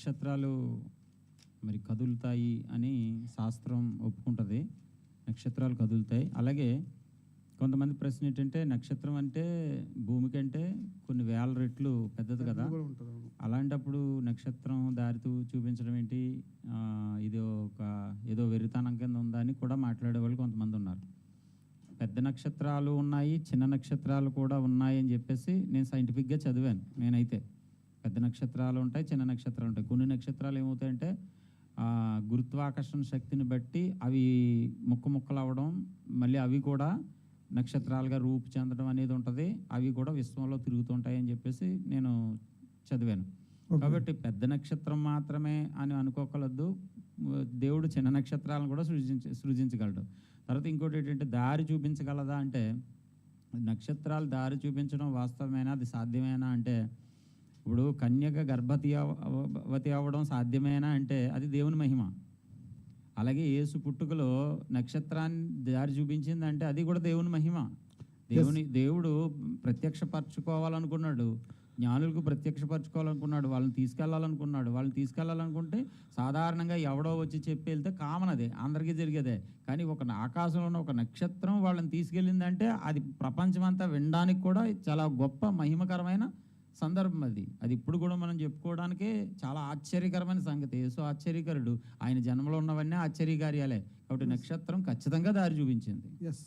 నక్షత్రాలు మరి కదులుతాయి అని శాస్త్రం ఒప్పుకుంటుంది. నక్షత్రాలు కదులుతాయి. అలాగే కొంతమంది ప్రశ్న ఏంటంటే నక్షత్రం అంటే భూమి కంటే కొన్ని వేల రెట్లు పెద్దది కదా. అలాంటప్పుడు నక్షత్రం దారితూ చూపించడం ఏంటి? ఇది ఒక ఏదో వెరితనం కింద ఉందా అని కూడా మాట్లాడే వాళ్ళు కొంతమంది ఉన్నారు. పెద్ద నక్షత్రాలు ఉన్నాయి చిన్న నక్షత్రాలు కూడా ఉన్నాయి అని చెప్పేసి నేను సైంటిఫిక్గా చదివాను నేనైతే. పెద్ద నక్షత్రాలు ఉంటాయి చిన్న నక్షత్రాలు ఉంటాయి. కొన్ని నక్షత్రాలు ఏమవుతాయంటే గురుత్వాకర్షణ శక్తిని బట్టి అవి ముక్క ముక్కలు అవ్వడం మళ్ళీ అవి కూడా నక్షత్రాలుగా రూపు చెందడం అనేది ఉంటుంది. అవి కూడా విశ్వంలో తిరుగుతుంటాయి అని చెప్పేసి నేను చదివాను. కాబట్టి పెద్ద నక్షత్రం మాత్రమే అని అనుకోకలద్దు. దేవుడు చిన్న నక్షత్రాలను కూడా సృజించ సృజించగలడు. తర్వాత ఇంకోటి ఏంటంటే దారి చూపించగలదా అంటే నక్షత్రాలు దారి చూపించడం వాస్తవమేనా? అది సాధ్యమేనా అంటే ఇప్పుడు కన్యక గర్భవతి అవ- వతి అవ్వడం సాధ్యమేనా అంటే అది దేవుని మహిమ. అలాగే యేసు పుట్టుకలో నక్షత్రాన్ని దారి చూపించిందంటే అది కూడా దేవుని మహిమ. దేవుని దేవుడు ప్రత్యక్షపరచుకోవాలనుకున్నాడు. జ్ఞానులకు ప్రత్యక్షపరచుకోవాలనుకున్నాడు. వాళ్ళని తీసుకెళ్ళాలనుకున్నాడు. వాళ్ళని తీసుకెళ్ళాలనుకుంటే సాధారణంగా ఎవడో వచ్చి చెప్పి వెళ్తే కామన్ అదే అందరికీ జరిగేదే. కానీ ఒక ఆకాశంలో ఉన్న ఒక నక్షత్రం వాళ్ళని తీసుకెళ్ళిందంటే అది ప్రపంచమంతా వినడానికి కూడా చాలా గొప్ప మహిమకరమైన సందర్భం అది. అది ఇప్పుడు కూడా మనం చెప్పుకోవడానికే చాలా ఆశ్చర్యకరమైన సంగతి. యేసు ఆశ్చర్యకరుడు. ఆయన జన్మలో ఉన్నవన్నీ ఆశ్చర్యకార్యాలే. కాబట్టి నక్షత్రం ఖచ్చితంగా దారి చూపించింది. ఎస్